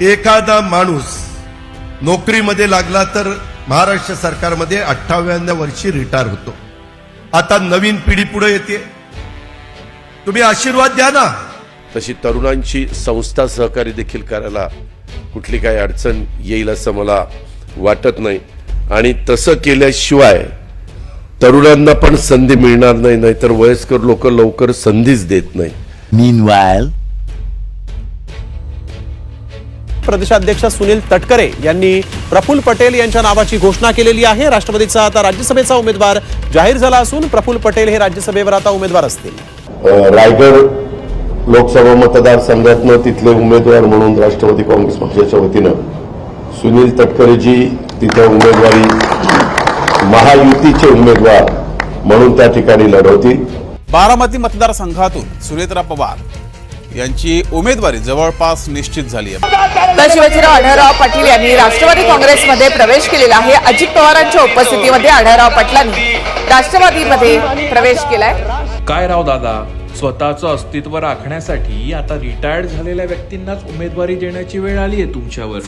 एखादा माणूस नोकरीमध्ये लागला तर महाराष्ट्र सरकारमध्ये अठ्ठाव्याण्णव वर्षी रिटायर होतो. आता नवीन पिढी पुढे येते. तुम्ही आशीर्वाद द्या ना. तशी तरुणांची संस्था सहकार्य देखील करायला कुठली काही अडचण येईल असं मला वाटत नाही. आणि तसं केल्याशिवाय तरुणांना पण संधी मिळणार नाही नाहीतर वयस्कर लोक लवकर संधीच देत नाही. Meanwhile, प्रदेशाध्यक्ष सुनील तटकरे यांनी प्रफुल्ल पटेल यांच्या नावाची घोषणा केलेली आहे. राष्ट्रवादीचा आता राज्यसभेचा उमेदवार जाहीर झाला असून प्रफुल्ल पटेल हे राज्यसभेवर आता उमेदवार असतील. रायगड लोकसभा मतदारसंघातनं तिथले उमेदवार म्हणून राष्ट्रवादी काँग्रेस पक्षाच्या वतीनं सुनील तटकरेजी तिथं उमेदवारी महायुतीचे उमेदवार म्हणून त्या ठिकाणी लढवतील. बारामती मतदारसंघातून सुनेत्रा पवार यांची उमेदवारी जवळपास निश्चित झाली आहे. तर शिवाजीराव आढळराव पाटील यांनी राष्ट्रवादी काँग्रेसमध्ये प्रवेश केलेला आहे. अजित पवारांच्या उपस्थितीमध्ये आढळराव पाटलांनी राष्ट्रवादीमध्ये प्रवेश केलाय. काय राव दादा स्वतःचं अस्तित्व राखण्यासाठी आता रिटायर्ड झालेल्या व्यक्तींनाच उमेदवारी देण्याची वेळ आली आहे तुमच्यावर.